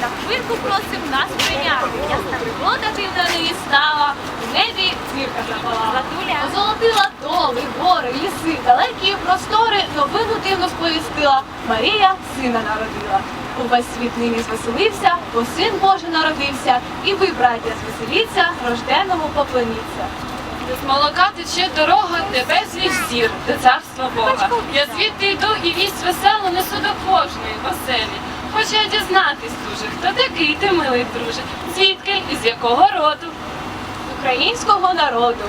на хвильку просим нас прийняти. Ясна дивна неї стала, у небі зірка запалала. Озолотила доли, гори, ліси, далекі простори, новину дивно сповістила. Марія сина народила. Увесь світ нині звеселився, бо син Божий народився, і ви, браття, звеселіться, рожденому поклоніться. З молока тече дорога, безліч зір, до царства Бога. Я звідти йду і вість веселу несу до кожної оселі. Хочу я дізнатись дуже, хто такий ти, милий друже, звідки і з якого роду. Українського народу.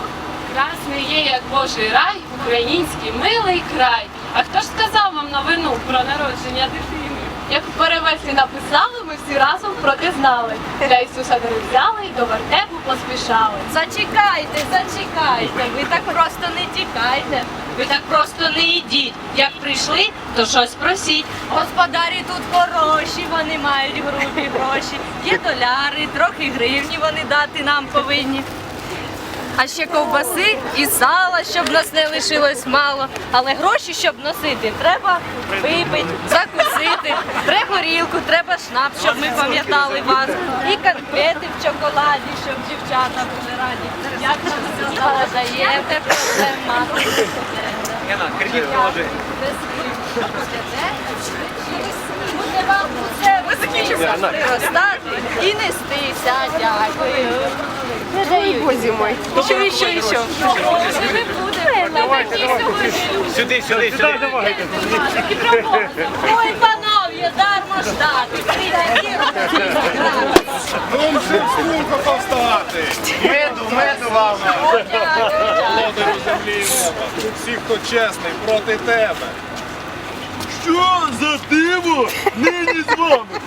Красний є, як Божий рай, український милий край. А хто ж сказав вам новину про народження дитини? Як в перевесі написали, ми всі разом про те знали. Для Ісуса дари взяли і до вертепу поспішали. Зачекайте, зачекайте, ви так просто не тікайте. Ви так просто не йдіть. Як прийшли, то щось просіть. Господарі тут хороші, вони мають грубі гроші. Є доляри, трохи гривні вони дати нам повинні. А ще ковбаси і сала, щоб нас не лишилось мало. Але гроші, щоб носити, треба випити, закусити. Треба горілку, треба шнапс, щоб ми пам'ятали вас. І конфети в чоколаді, щоб дівчата були раді. Як нам сказала, даєте проблема. Буде вам усе високіше і нестися. Дякую. Не дають. Ще, ще, ще. Будете, ви такі сьогодні люди. Сюди, сюди, сюди. Ой, панове, дармо ждати. Ну, вже скулько повставати. Меду, меду вам. Володарю землі. Всі, хто чесний, проти тебе. Що за диво нині з вами?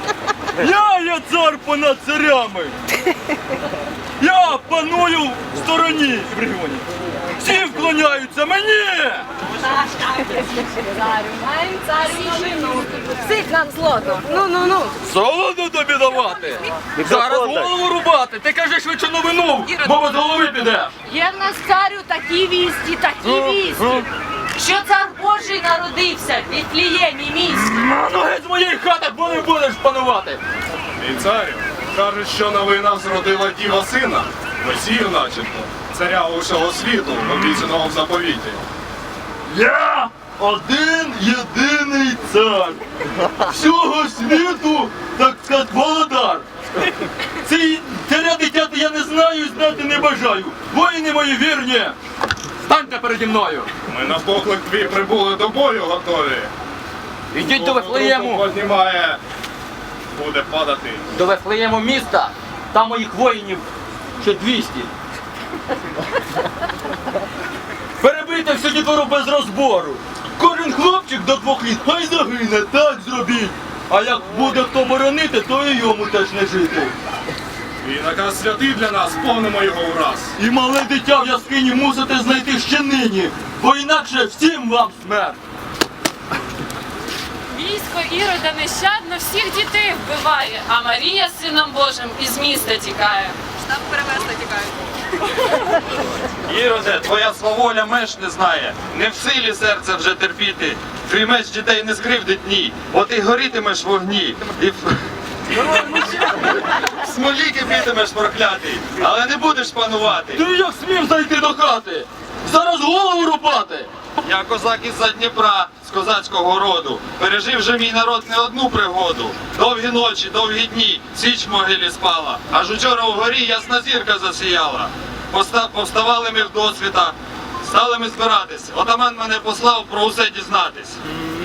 Я є цар понад царями. Я паную в стороні в регіоні. Всі вклоняються мені. Всіх нам злото. Ну, ну, ну. Золото тобі давати. Зараз голову рубати. Ти кажи швидше новину, бо без голови підеш. Є в нас царю такі вісті, такі вісті. Що цар Божий народився в Віфліємі місті. На ноги з моєї хати, бо не будеш панувати. І царю, кажуть, що новина зродила діва сина. Месію начебто. Царя усього світу, обіцяного в заповіті. Я один єдиний цар. Всього світу, так сказати, володар. Цей царя дитяти я не знаю і знати не бажаю. Воїни мої вірні. Станьте переді мною. Ми на поклик твій прибули до бою готові. Ідіть до Вифлеєму, піднімає, буде падати. до Вифлеєму міста. Там моїх воїнів ще 200. Перебийте всю дітвору без розбору. Кожен хлопчик до двох літ хай загине, так зробіть. А як буде хто боронити, то і йому теж не жити. І наказ святий для нас, повнимо його враз. І мале дитя в яскині мусите знайти ще нині, бо інакше всім вам смерть. Військо Ірода нещадно всіх дітей вбиває, а Марія з сином Божим із міста тікає. Штаб перевезти тікають. Іроде, твоя сваволя меж не знає, не в силі серце вже терпіти. Твій меч дітей не скривдить ні, от і горітимеш в вогні. І в... в смолі кипітимеш проклятий, але не будеш панувати. Ти як смів зайти до хати? Зараз голову рубати. Я козак із-за Дніпра, з козацького роду. Пережив же мій народ не одну пригоду. Довгі ночі, довгі дні, січ в могилі спала. Аж учора вгорі ясна зірка засіяла. Повставали ми в досвіта, стали ми збиратись. Отаман мене послав про усе дізнатись.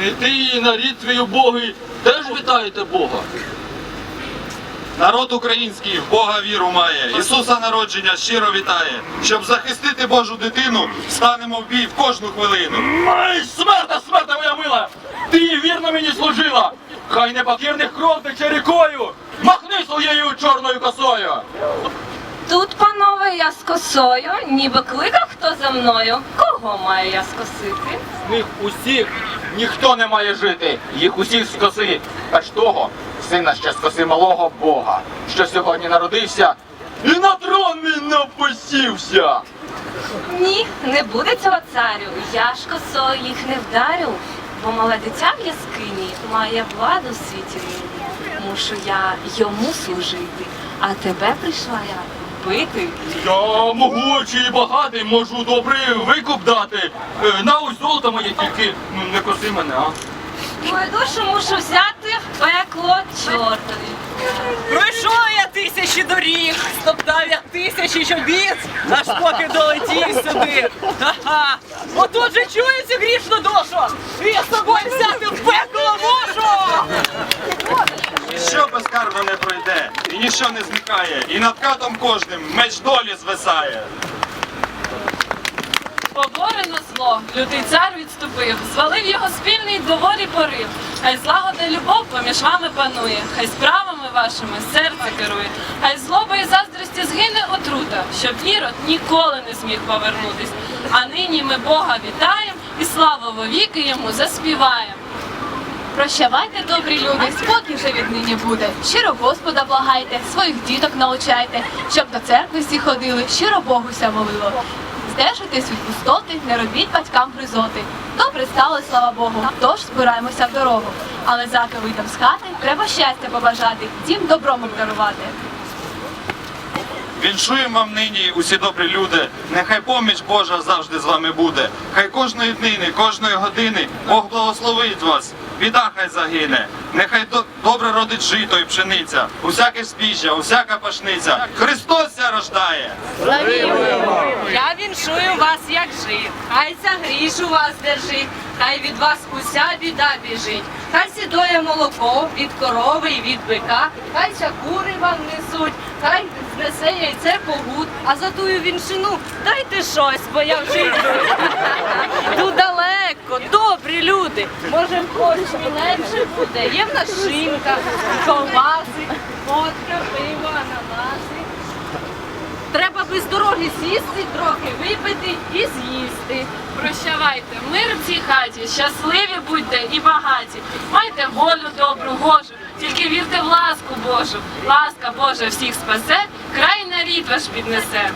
І ти і нарід твій убогий теж вітаєте Бога. Народ український в Бога віру має, Ісуса народження щиро вітає. Щоб захистити Божу дитину, станемо в бій в кожну хвилину. Ай, смерта, смерта моя мила! Ти вірно мені служила! Хай непокірних кров тече рікою! Махни своєю чорною косою! Тут, панове, я з косою, ніби кликав хто за мною. Кого маю я скосити? З них усіх ніхто не має жити, їх усіх скоси. Аж того, сина ще скоси малого Бога, що сьогодні народився і на трон він не опустився. Ні, не буде цього царю. Я ж косою їх не вдарю, бо мале дитя в яскині має владу в світі мушу я йому служити, а тебе прийшла я вбити. Я могучий і багатий, можу добрий викуп дати. Е, На ось золото моє тільки ну, не коси мене, а? Твою душу мушу взяти в пекло чортові. Пройшов я тисячі доріг, стоптав я тисячі чобіт, аж поки долетів сюди. Ха-ха! Отут же чую цю грішну душу! І я з собою взяти в пекло мушу! Ніщо безкарно не пройде, і ніщо не зникає, і над катом кожним меч долі звисає. Поборено зло, лютий цар відступив, звалив його спільний доворі порив. Хай злагода любов поміж вами панує, хай справами вашими серце керує, хай злоба і заздрості згине отрута, щоб ірод ніколи не зміг повернутись. А нині ми Бога вітаємо і славу вовіки йому заспіваємо. Прощавайте, добрі люди, спокій вже віднині буде. Щиро Господа благайте, своїх діток научайте, щоб до церкви всі ходили, щиро Богуся молило. Здержуйтесь від пустоти, не робіть батькам гризоти. Добре стало, слава Богу, тож збираємося в дорогу. Але заки вийдем з хати, треба щастя побажати, дім добром обдарувати. Віншуємо вам нині, усі добрі люди. Нехай поміч Божа завжди з вами буде. Хай кожної днини, кожної години Бог благословить вас. Біда хай загине. Нехай добре родить жито і пшениця, усяке збіжжя, усяка пашниця. Христос ся рождає. Я віншую вас, як жив, хай ця гріш у вас держить, хай від вас уся біда біжить, хай сідоє молоко від корови і від бика, хай ця кури вам несуть, хай знесе яйце погуд, а за тую віншину дайте щось, бо я вже йду. Йду далеко, добрі люди. Може, корчмі легше буде. Є в нас шинка, ковбаси, водка, пиво, ананаси. Треба без дороги сісти, трохи випити і з'їсти. Прощавайте, мир в цій хаті, щасливі будьте і багаті. Майте волю добру, гожу, вірте в ласку Божу. Ласка Божа всіх спасе, край на рід ваш піднесе.